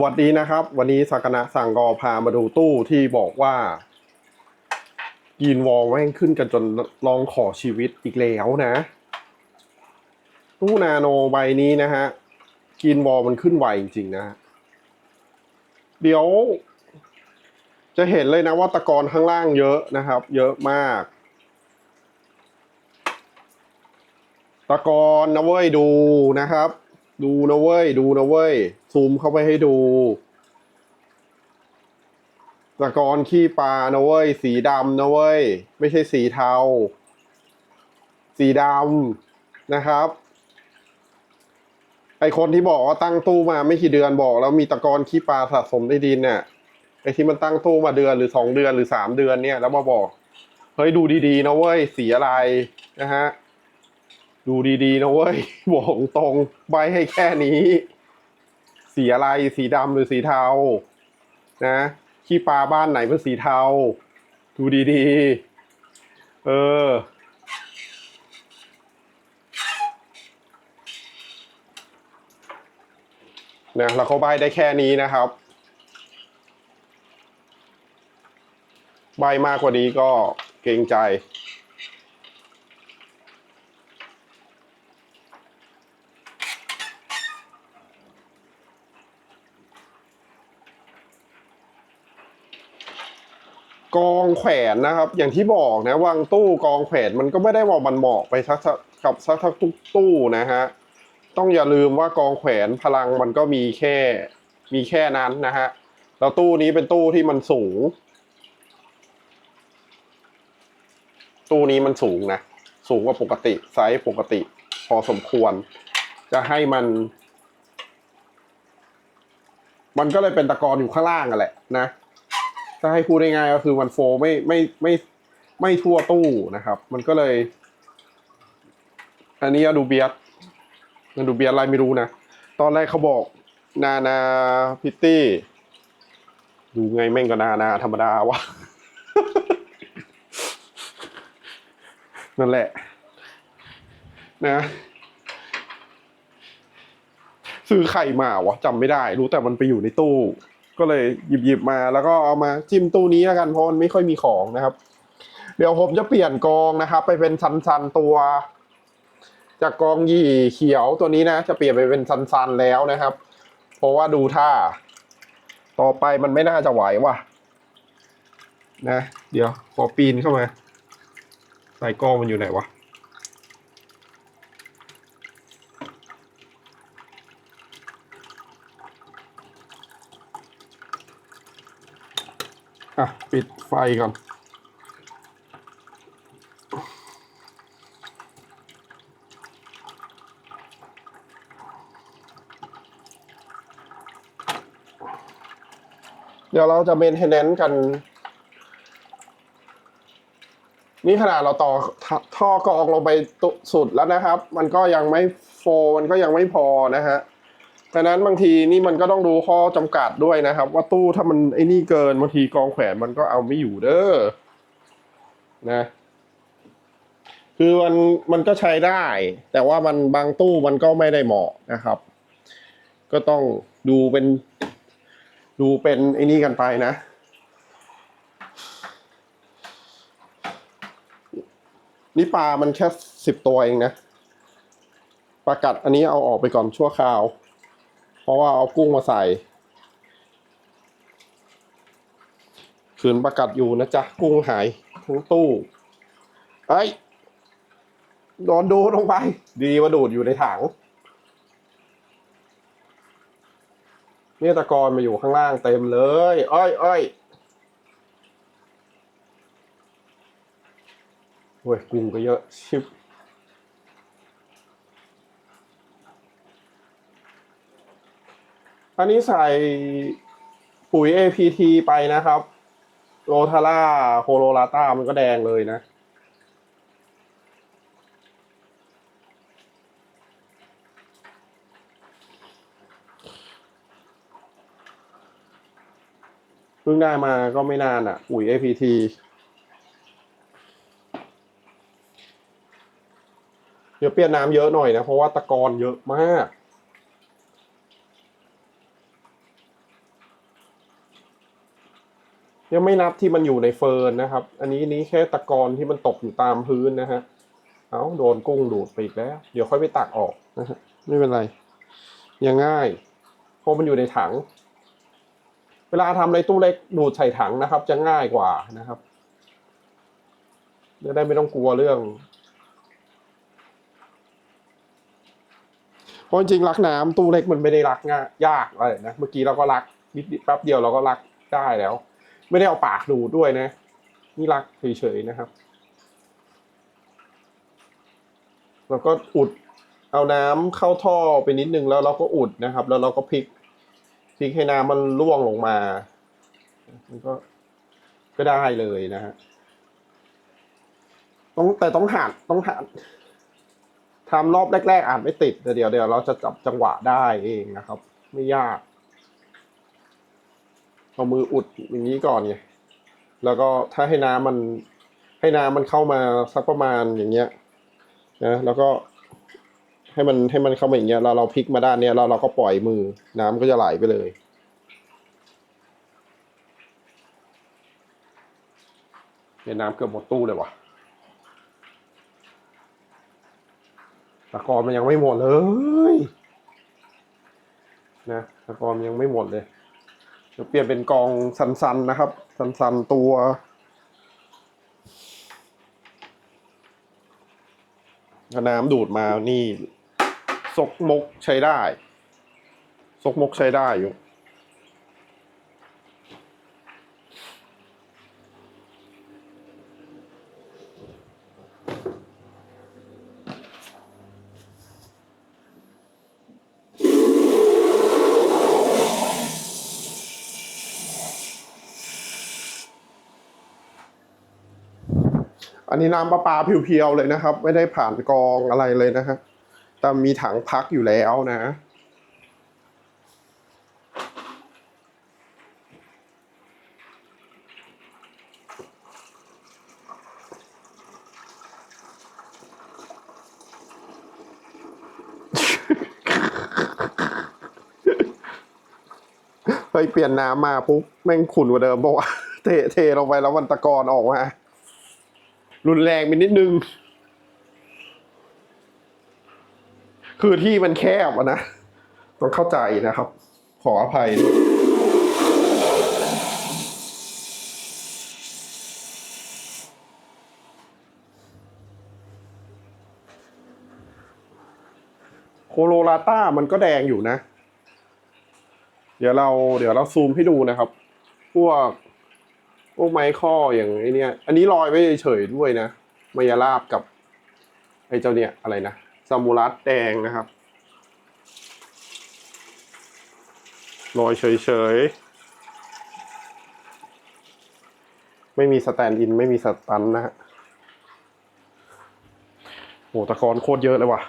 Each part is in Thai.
สวัสดีนะครับ วันนี้สักนะสั่งกอพามาดูตู้ที่บอกว่ายีนวอลแม่งขึ้นกันจนลองขอชีวิตอีกแล้วนะ ตู้นาโนใบนี้นะฮะยีนวอลมันขึ้นไวจริงๆนะ เดี๋ยว จะเห็นเลยนะว่าตะกอนข้างล่างเยอะนะครับ เยอะมาก ตะกอนนะเว้ยดูนะครับ ดูนะเว้ย ดูนะเว้ย ซูมเข้าไปให้ดูตะกอนขี้ปลานะเว้ย สีดำนะเว้ย ไม่ใช่สีเทา สีดำนะครับ ไอคนที่บอกว่าตั้งตู้มาไม่กี่เดือนบอก แล้วมีตะกอนขี้ปลาสะสมในดินเนี่ยไอที่มันตั้งตู้มาเดือนหรือสองเดือนหรือสามเดือนเนี่ย แล้วมาบอก เฮ้ยดูดีๆนะเว้ย สีอะไรนะฮะ ดูดีๆนะเว้ยบอกตรงใบให้แค่นี้ สีอะไรสีดำหรือสีเทา นะขี้ปลาบ้านไหนเป็นสีเทา ดูดีๆ เออ นะแล้วเขาใบได้แค่นี้นะครับ ใบมากกว่านี้ก็เกรงใจ กองแขวนนะครับ อย่างที่บอกนะวางตู้กองแขวนมันก็ไม่ได้ว่ามันเหมาะไปสักกับสักทุกตู้นะฮะต้องอย่าลืมว่ากองแขวนพลังมันก็มีแค่มีแค่นั้นนะฮะแล้วตู้นี้เป็นตู้ที่มันสูง ตู้นี้มันสูงนะ สูงกว่าปกติไซส์ปกติ พอสมควร จะให้มัน มันก็เลยเป็นตะกอนอยู่ข้างล่างอะแหละนะ ถ้าให้พูดง่ายๆก็คือมันโฟไม่ไม่ไม่ไม่ทั่วตู้นะครับ มันก็เลย อันนี้ดูเบียสมันดูเบียสอะไรไม่รู้นะ ตอนแรกเขาบอกนานาพิตตี้ ดูไงแม่งก็นานาธรรมดาวะนั่นแหละ นะซื้อไข่มาวะจำไม่ได้ รู้แต่มันไปอยู่ในตู้ ก็เลยหยิบหยิบมาแล้วก็เอามาจิ้มตู้นี้แล้วกันเพราะมันไม่ค่อยมีของนะครับ เดี๋ยวผมจะเปลี่ยนกองนะครับ ไปเป็นซันๆตัว จากกองหยี่เขียวตัวนี้นะ จะเปลี่ยนไปเป็นซันๆแล้วนะครับ เพราะว่าดูท่า ต่อไปมันไม่น่าจะไหวว่ะ นะ เดี๋ยวขอปีนเข้ามาใสายกองมันอยู่ไหนวะ ปิดไฟก่อน เดี๋ยวเราจะเมนเทนแนนซ์กัน นี่ขนาดเราต่อท่อกรองลงไปตุสุดแล้วนะครับ มันก็ยังไม่โฟมันก็ยังไม่พอนะฮะ ดังนั้นบางทีนี่มันก็ต้องดูข้อจำกัดด้วยนะครับ ว่าตู้ถ้ามันไอ้นี่เกินบางทีกองแขวนมันก็เอาไม่อยู่เด้อนะ คือมันมันก็ใช้ได้ แต่ว่ามันบางตู้มันก็ไม่ได้เหมาะนะครับ ก็ต้องดูเป็น ดูเป็นไอ้นี่กันไปนะนี่ปลามันแค่สิบตัวเองนะปลากัดอันนี้เอาออกไปก่อนชั่วคราว ราะว่าเอากุ้งมาใส่ขืนปลากัดอยู่นะจ๊ะ กุ้งหายทั้งตู้ไอ้ยโดนดูลงไป ดีว่าดูดอยู่ในถังเนี่ยตะกอนมาอยู่ข้างล่างเต็มเลย อ้อยอ้อยเว้ยกุ้งก็เยอะชิบ อันนี้ใส่ปุ๋ย APT ไปนะครับโรทาร่าโคโรลาต้ามันก็แดงเลยนะ เพิ่งได้มาก็ไม่นานอะ ปุ๋ย APT เดี๋ยวเปลี่ยนน้ำเยอะหน่อยนะ เพราะว่าตะกอนเยอะมาก ยังไม่นับที่มันอยู่ในเฟิร์นนะครับ อันนี้นี้แค่ตะกอนที่มันตกอยู่ตามพื้นนะฮะ เอาโดนกุ้งดูดไปอีกแล้ว เดี๋ยวค่อยไปตักออกนะฮะ ไม่เป็นไร ยังง่าย เพราะมันอยู่ในถัง เวลาทำอะไรตู้เล็กดูดใส่ถังนะครับ จะง่ายกว่านะครับจะได้ไม่ต้องกลัวเรื่องเพราะจริงรักน้ำตู้เล็กมันไม่ได้รักง่ายยากอะไรนะ เมื่อกี้เราก็รักนิดแป๊บเดียวเราก็รักได้แล้ว ไม่ได้เอาปากดูดด้วยนะ นี่รักเฉยๆนะครับแล้วก็อุดเอาน้ำเข้าท่อไปนิดนึงแล้วเราก็อุดนะครับ แล้วเราก็พลิกพลิกให้น้ำมันร่วงลงมา มันก็ก็ได้เลยนะฮะต้องแต่ต้องหัดต้องหัดทำรอบแรก ๆ อาจไม่ติดแต่เดี๋ยวเดี๋ยวเราจะจับจังหวะได้เองนะครับ ไม่ยาก เอามืออุดอย่างนี้ก่อนไงแล้วก็ถ้าให้น้ำมันให้น้ำมันเข้ามาสักประมาณอย่างเงี้ยนะแล้วก็ให้มันให้มันเข้ามาอย่างเงี้ยเราเราพลิกมาด้านเนี้ยเราเราก็ปล่อยมือน้ำก็จะไหลไปเลยเนี่ยน้ำเกือบหมดตู้เลยว่ะตะกอนมันยังไม่หมดเลยนะตะกอนมันยังไม่หมดเลย เดี๋ยวเปลี่ยนเป็นกองสันๆนะครับ สันๆตัว น้ำดูดมานี่ซกมกใช้ได้ซกมกใช้ได้อยู่ นนี้น้ำประปาเพียวๆเลยนะครับ ไม่ได้ผ่านกรองอะไรเลยนะฮะแต่มีถังพักอยู่แล้วนะเฮ้ยเปลี่ยนน้ำมาปุ๊บแม่งขุ่นกว่าเดิมบอกว่าเทเทลงไปแล้วมันตะกอนออกมา รุนแรงไปนิดนึง คือที่มันแคบอะนะ ต้องเข้าใจนะครับ ขออภัย โคโลราต้ามันก็แดงอยู่นะ เดี๋ยวเราเดี๋ยวเราซูมให้ดูนะครับ พวก พวกไม้ข้ออย่างไอเนี้ย อันนี้ลอยไว้เฉยๆด้วยนะมายาลาบกับ ไอเจ้าเนี่ยอะไรนะซามูรัสแดงนะครับลอยเฉยๆ ไม่มีสแตนด์อิน ไม่มีสตันนะฮะโหตะกอนโคตรเยอะเลยว่ะ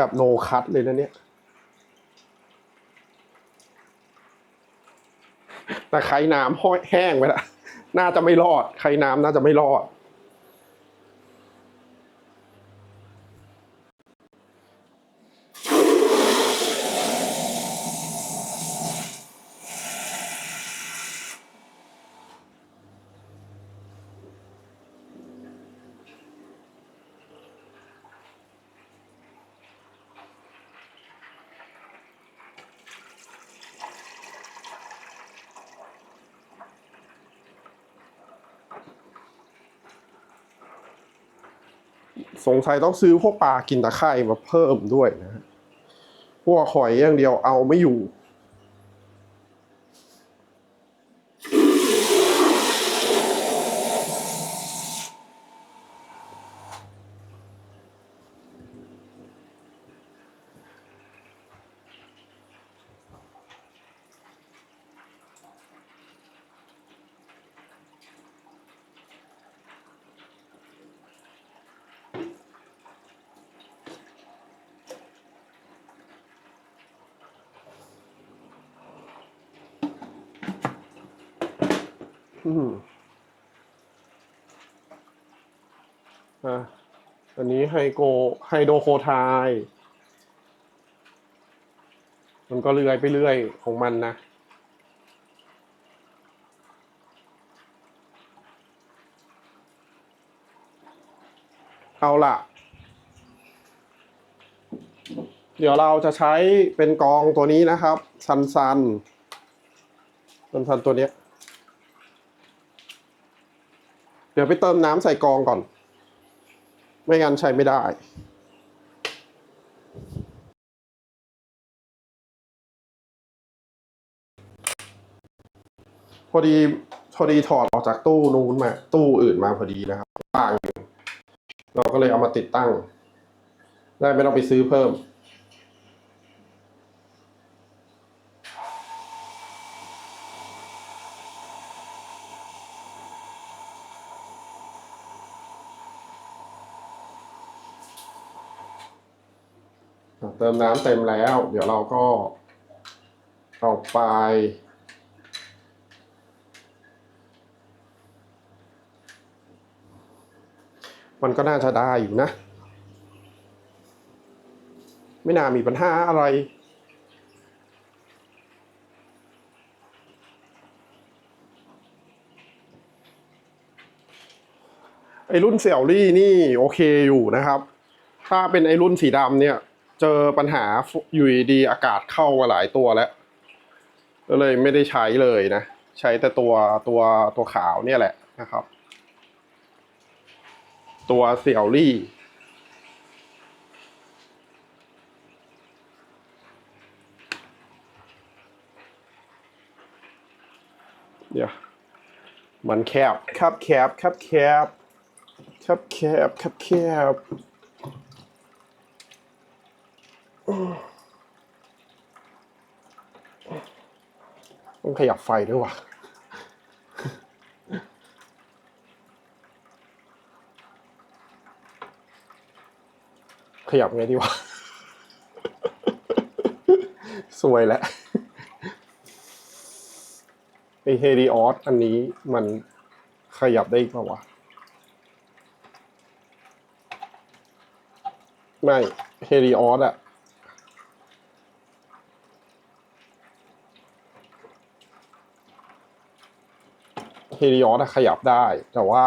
แบบโนคัตเลยนะเนี่ย แต่ไข่น้ำห้อยแห้งไปละ น่าจะไม่รอดไข่น้ำน่าจะไม่รอด ส งสัยต้องซื้อพวกปลากินตะไคร่มาเพิ่มด้วยนะฮะพวกหอยอย่างเดียวเอาไม่อยู่ เอืมอะอันนี้ ไฮโกไฮโดรโคไทายมันก็เลื่อยไปเรื่อยของมันนะ เอาล่ะ เดี๋ยวเราจะใช้เป็นกองตัวนี้นะครับ ซันซันซันซันตัวเนี้ยเดี๋ยวไปเติมน้ำใส่กองก่อน ไม่งั้นใช้ไม่ได้พอดีพอดีถอดออกจากตู้นู้นมาตู้อื่นมาพอดีนะครับว่างอยู่เราก็เลยเอามาติดตั้ง ได้ไม่ต้องไปซื้อเพิ่ม มน้ำเต็มแล้ว เดี๋ยวเราก็เอาไป มันก็น่าจะได้อยู่นะ ไม่น่ามีปัญหาอะไรไอรุ่นเสี่ยวรี่นี่โอเคอยู่นะครับ ถ้าเป็นไอรุ่นสีดำเนี่ย เจอปัญหาอยู่ดีอากาศเข้ามาหลายตัวแล้ว ก็เลยไม่ได้ใช้เลยนะ ใช้แต่ตัวตัวตัวขาวเนี่ยแหละนะครับ ตัวเสี่ยวรี่เดี๋ยวมันแคบครับแคบครับแคบครับแคบครับแคบ ต้องขยับไฟด้วยว่ะขยับไงดีวะ สวยแล้วไอเฮริออสอันนี้มันขยับได้อีกเปล่าวะ ไม่ เฮริออสอะ เฮริออสอะขยับได้ แต่ว่า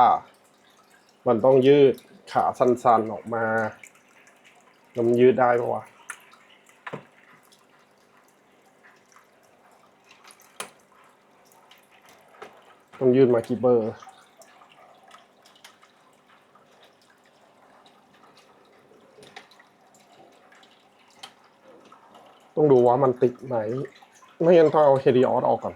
มันต้องยืดขาสั้นๆออกมาแล้วมันยืดได้ปะวะต้องยืดมากี่เบอร์ต้องดูว่ามันติดไหมไม่งั้นต้องเอาเฮดิออสออกก่อน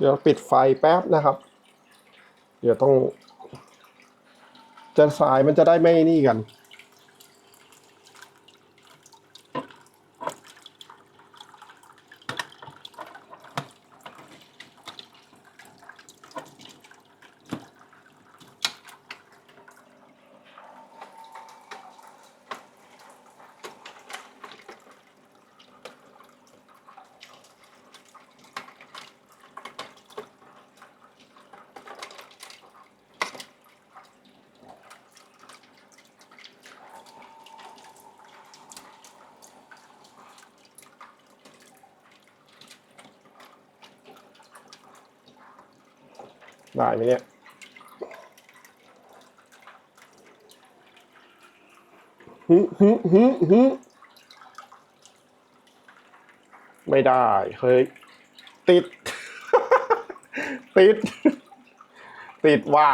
เดี๋ยวปิดไฟแป๊บนะครับ เดี๋ยวต้องจะสายมันจะได้ไม่นี่กัน ได้ไหมเนี่ยฮึฮึฮึฮึไม่ได้เฮ้ยติด ติด ติดว่า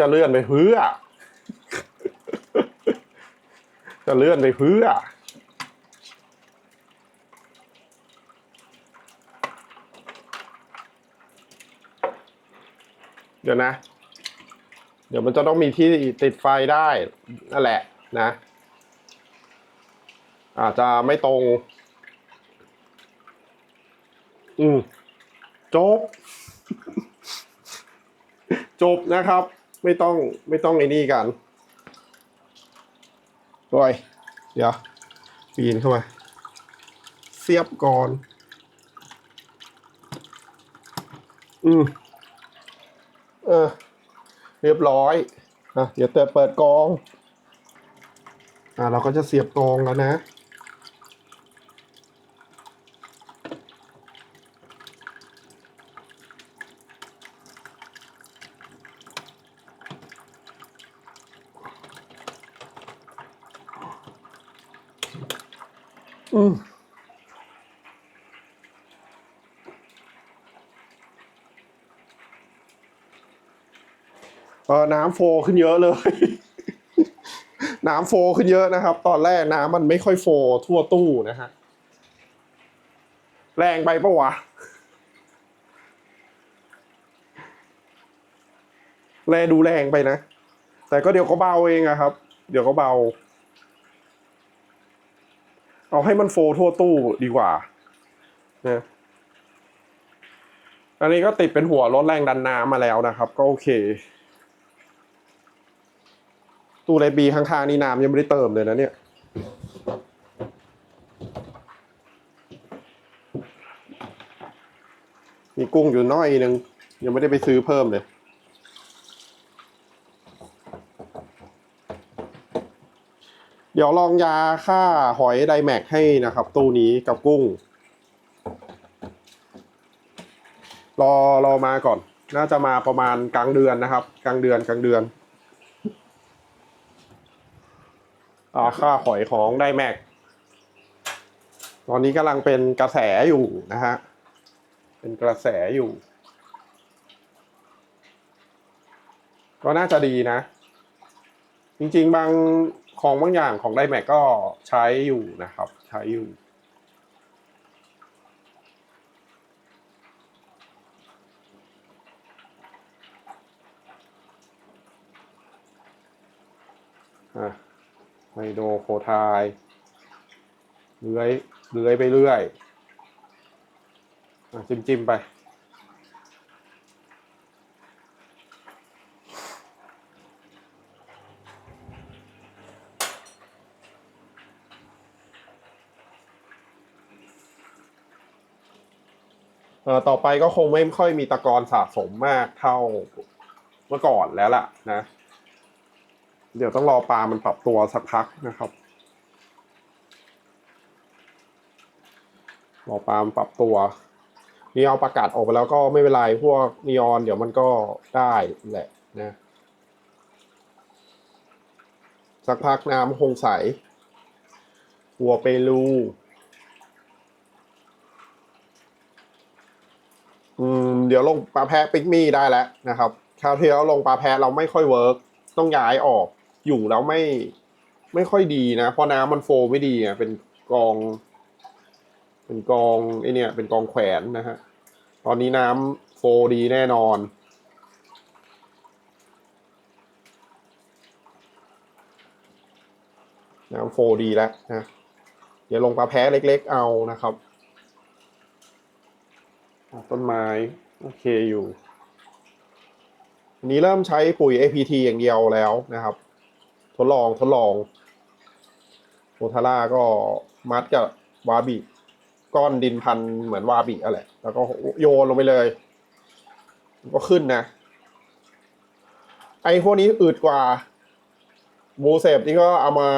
จะเลื่อนไปเพื่อ จะเลื่อนไปเพื่อ ดี๋ยวนะ เดี๋ยวมันจะต้องมีที่ติดไฟได้นั่นแหละนะ อาจจะไม่ตรง อืมจบ จบนะครับ ไม่ต้องไม่ต้องไอ้นี่กันโอ้ยเดี๋ยวปีนเข้ามา เสียบก่อน อืม ออ เรียบร้อยอะเดี๋ยวเติเปิดกอง อะเราก็จะเสียบกองแล้วนะำโฟขึ้นเยอะเลย น้ำโฟขึ้นเยอะนะครับ ตอนแรกน้ำมันไม่ค่อยโฟทั่วตู้นะฮะ แรงไปปะวะแรงดูแรงไปนะ แต่ก็เดี๋ยวก็เบาเองอะครับ เดี๋ยวก็เบา เอาให้มันโฟทั่วตู้ดีกว่านะอันนี้ก็ติดเป็นหัวลดแรงดันน้ำมาแล้วนะครับ ก็โอเค ตู้ในบีข้างๆนี่น้ำยังไม่ได้เติมเลยนะเนี่ย มีกุ้งอยู่น้อยนึง ยังไม่ได้ไปซื้อเพิ่มเลยเดี๋ยวลองยาฆ่าหอยไดแม็กให้นะครับ ตู้นี้กับกุ้ง รอรอมาก่อน น่าจะมาประมาณกลางเดือนนะครับ กลางเดือนกลางเดือน อ่าค่าหอยของไดแม็กตอนนี้กำลังเป็นกระแสอยู่นะฮะ เป็นกระแสอยู่ ก็น่าจะดีนะ จริงๆ บางของบางอย่างของไดแม็กก็ใช้อยู่นะครับ ใช้อยู่อะ ไมโดโคไทยเลื้อยเลื้อยไปเรื่อยอจิ้มจิ้มไปเอ่อต่อไปก็คงไม่ค่อยมีตะกอนสะสมมากเท่าเมื่อก่อนแล้วล่ะนะ เดี๋ยวต้องรอปลามันปรับตัวสักพักนะครับ รอปลามันปรับตัวนี่เอาประกาศออกไปแล้วก็ไม่เป็นไรพวกนีออน เดี๋ยวมันก็ได้แหละนะสักพักน้ำคงใสหัวเปรูอืมเดี๋ยวลงปลาแพะปิกมี่ได้แล้วนะครับ คราวที่แล้วลงปลาแพะเราไม่ค่อยเวิร์กต้องย้ายออก อยู่แล้วไม่ไม่ค่อยดีนะเพราะน้ำมันโฟไม่ดีอะเป็นกอง เป็นกองไอเนี่ย เป็นกองแขวนนะฮะตอนนี้น้ำโฟดีแน่นอน น้ำโฟดีแล้วนะเดี๋ยวลงปลาแพ้เล็ก ๆ เอานะครับ ต้นไม้ โอเคอยู่ อันนี้เริ่มใช้ปุ๋ย APT อย่างเดียวแล้วนะครับ ดลองทดลองโมทาร่าก็มัดกับวาบิก้อนดินพันเหมือนวาบิอะแหละแล้วก็โยนลงไปเลย ก็ขึ้นนะ ไอ้พวกนี้อืดกว่าบูเซปนี่ก็เอามา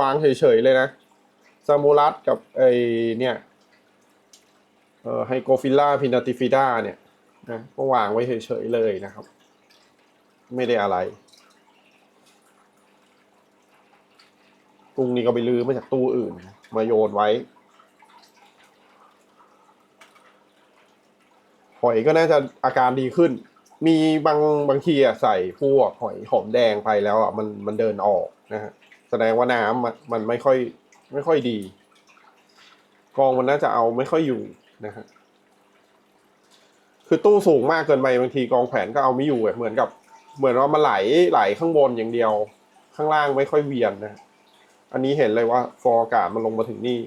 วางเฉยๆเลยนะซามูรัสกับไอเนี่ยเอ่อไฮโกฟิล่าพินาติฟิด้าเนี่ยนะก็วางไว้เฉยๆเลยนะครับ ไม่ได้อะไร กุ้งนี่ก็ไปลือมาจากตู้อื่น มาโยนไว้ หอยก็น่าจะอาการดีขึ้น มีบางบางทีอะใส่พวกหอยหอมแดงไปแล้วอะมันมันเดินออกนะฮะแสดงว่าน้ำมันไม่ค่อยไม่ค่อยดี กองมันน่าจะเอาไม่ค่อยอยู่นะฮะคือตู้สูงมากเกินไปบางทีกองแขวนก็เอาไม่อยู่เหมือนกับ เหมือนว่ามันไหลไหลข้างบนอย่างเดียว ข้างล่างไม่ค่อยเวียนนะ อันนี้เห็นเลยว่าฟอร์อากาศมันลงมาถึงนี่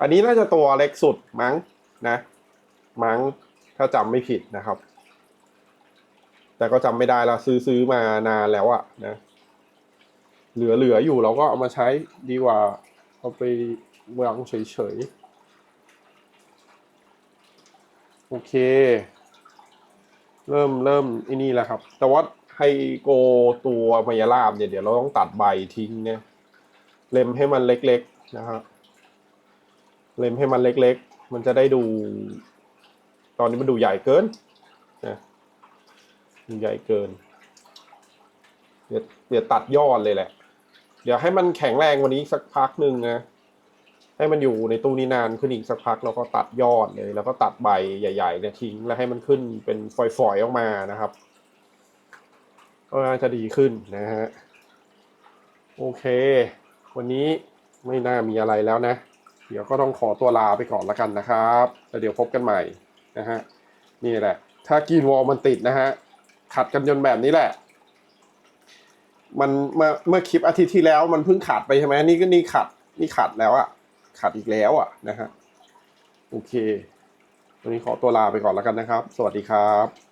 อันนี้น่าจะตัวเล็กสุดมั้งนะ มั้งถ้าจำไม่ผิดนะครับ แต่ก็จำไม่ได้ล้วซื้อซื้อมานานแล้วอะนะ เหลือเหลืออยู่เราก็เอามาใช้ดีกว่า เอาไปวางเฉยๆ โอเค เริ่มเริ่มอ้นี่แล้วครับ แต่ว่า ไฮโกตัวมายาลาบเนี่ยเดี๋ยวเราต้องตัดใบทิ้งเนี่ยเล็มให้มันเล็กๆนะครับเล็มให้มันเล็กๆ มันจะได้ดู ตอนนี้มันดูใหญ่เกินนะดูใหญ่เกิน เดี๋ยวเดี๋ยวตัดยอดเลยแหละ เดี๋ยวให้มันแข็งแรงวันนี้สักพักหนึ่งนะให้มันอยู่ในตู้นี้นานขึ้นอีกสักพักแล้วก็ตัดยอดเลย แล้วก็ตัดใบใหญ่ๆเนี่ยทิ้งแล้วให้มันขึ้นเป็นฝอยๆออกมานะครับ ก็น่าจะดีขึ้นนะฮะ โอเค วันนี้ไม่น่ามีอะไรแล้วนะ เดี๋ยวก็ต้องขอตัวลาไปก่อนละกันนะครับแล้วเดี๋ยวพบกันใหม่นะฮะ นี่แหละ ถ้ากินวอลมันติดนะฮะ ขัดกันจนแบบนี้แหละ มันเมื่อเมื่อคลิปอาทิตย์ที่แล้วมันเพิ่งขัดไปใช่ไหมนี่ก็นี่ขัด นี่ขัดแล้วอะขัดอีกแล้วอะนะฮะ โอเค วันนี้ขอตัวลาไปก่อนแล้วกันนะครับ สวัสดีครับ